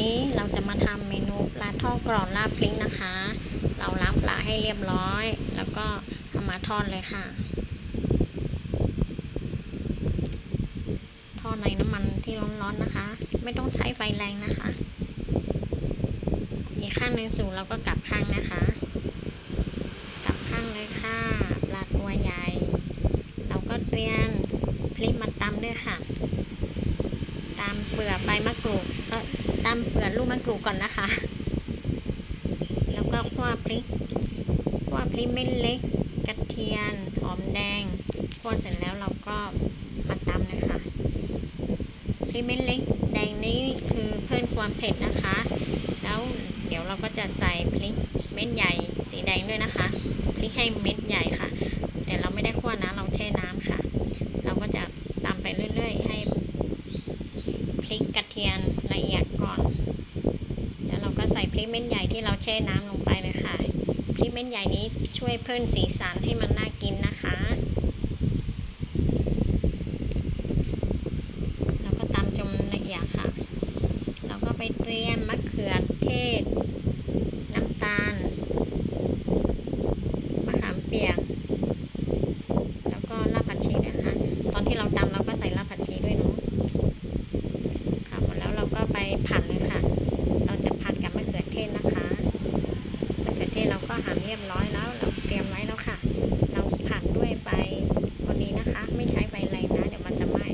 นี้เราจะมาทำเมนูปลาทอดกรอบลาบพริกนะคะ เราล้างปลาให้เรียบร้อย แล้วก็เอามาทอดเลยค่ะ ทอดในน้ำมันที่ร้อนๆนะคะ ไม่ต้องใช้ไฟแรงนะคะ อีกข้างหนึ่งสูงเราก็กลับข้างนะคะ กลับข้างเลยค่ะ ปลาตัวใหญ่ เราก็เตรียมพริกมาตำด้วยค่ะ ตามเปลือกใบมะกรูดก็ ตามเปลือกลูกมะกรูดก่อนนะคะ แล้วก็คั่วพริกคั่วพริกเม็ดเล็ก กระเทียมหอมแดงคั่วเสร็จแล้วเราก็มาตำเลยค่ะพริกเม็ดเล็ก แดงนี้คือเพิ่มความเผ็ดนะคะ แล้วเดี๋ยวเราก็จะใส่พริกเม็ดใหญ่สีแดงด้วยนะคะพริกให้เม็ดใหญ่ค่ะ แต่เราไม่ได้คั่วนะเราแช่น้ำค่ะ เราก็จะตำไปเรื่อยๆ ให้พริกกระเทียมละเอียดก่อน แล้ว เม็ดใหญ่ที่เราแช่น้ำลงไปเลยค่ะพริกเม็ดใหญ่นี้ช่วยเพิ่มสีสันให้มันน่ากินนะคะแล้วก็ตำจนละเอียดค่ะ เราก็ไปเตรียมมะเขือเทศ น้ำตาลมะขามเปียก แล้วก็รากผักชีนะคะ ตอนที่เราตำเราก็ใส่รากผักชีด้วยเนาะค่ะหมดแล้วเราก็ไปผัดเลยค่ะ เราจะผัดกับมะเขือเทศนะคะ มะ เราก็หั่นเรียบร้อยแล้วเราเตรียมไว้แล้วค่ะ เราผัดด้วยไฟพอดีนะคะ ไม่ใช้ไฟแรงนะเดี๋ยวมันจะไหม้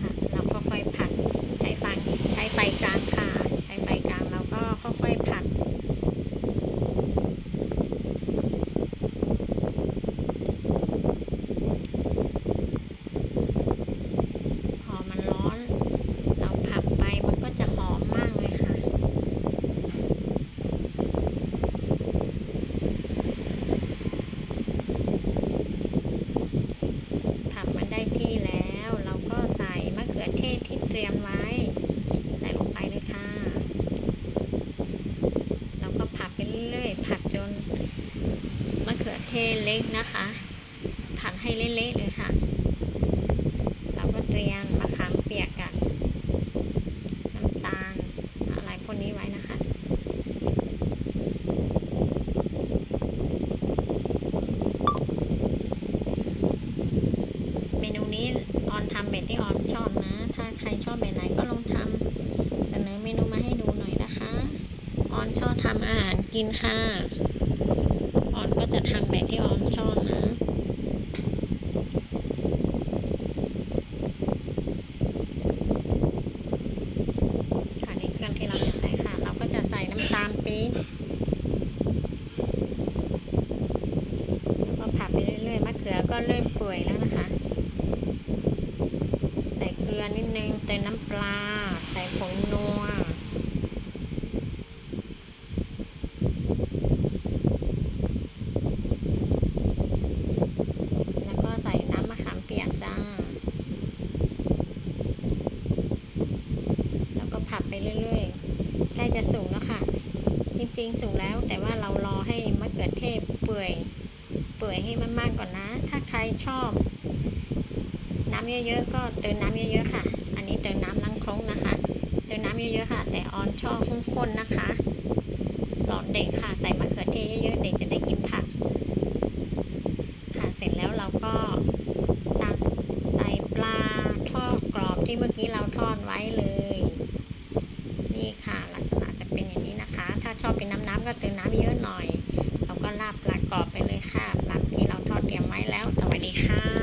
ค่ะเราก็ค่อยผัดใช้ไฟใช้ไฟกลางค่ะ ใช้ไฟกลางเราก็ค่อยๆผัด พอมันร้อน เราผัดไปมันก็จะหอมมากเลยค่ะ ผัดมันได้ที่แล้ว เราก็ใส่มะเขือเทศที่เต รียมไว้ ใส่ลงไปเลยค่ะ แล้วก็ผัดไปเรื่อยๆผัดจนมะเขือเทศเล็กนะคะ ผัดให้เละๆเลยค่ะ เราก็เตรียมมะขามเปียกกับน้ำตาลอะไรพวกนี้ไว้นะคะ เมนูนี้ออนทำแบบที่ออนชอบนะ ถ้าใครช อบแบบไหนก็ลองทำเสนอเมนูมาให้ดูหน่อยนะคะออนชอบทำอาหารกินค่ะออนก็จะทำแบบที่ออนชอบนะค่ะนี่เครื่องที่เราจะใส่ค่ะ เราก็จะใส่น้ำตาลปี๊บแล้วก็ผัดไปเรื่อยๆมะเขือก็เริ่มเปื่อยแล้วนะคะ ลือนิดนึงเติมน้ำปลา ใส่ผงนัวแล้วก็ใส่น้ำมะขามเปียกจ้า แล้วก็ผัดไปเรื่อยๆ ใกล้จะสุกแล้วค่ะ จริงๆ สุกแล้วแต่ว่าเรารอให้มะเขือเทศเปื่อย เปื่อยให้มันมากก่อนนะ ถ้าใครชอบ น้ำเยอะๆก็เติมน้ำเยอะๆค่ะ อันนี้เติมน้ำล้างครกนะคะ เติมน้ำเยอะๆค่ะ แต่ออนชอบข้นๆนะคะ หลอดเด็กค่ะ ใส่มะเขือเทศเยอะๆเด็กจะได้กินผัก ค่ะเสร็จแล้วเราก็ตักใส่ปลาทอดกรอบที่เมื่อกี้เราทอดไว้เลย นี่ค่ะลักษณะจะเป็นอย่างนี้นะคะ ถ้าชอบเป็นน้ำๆก็เติมน้ำเยอะหน่อย เราก็ราบปลากรอบไปเลยค่ะปลาที่เราทอดเตรียมไว้แล้ว สวัสดีค่ะ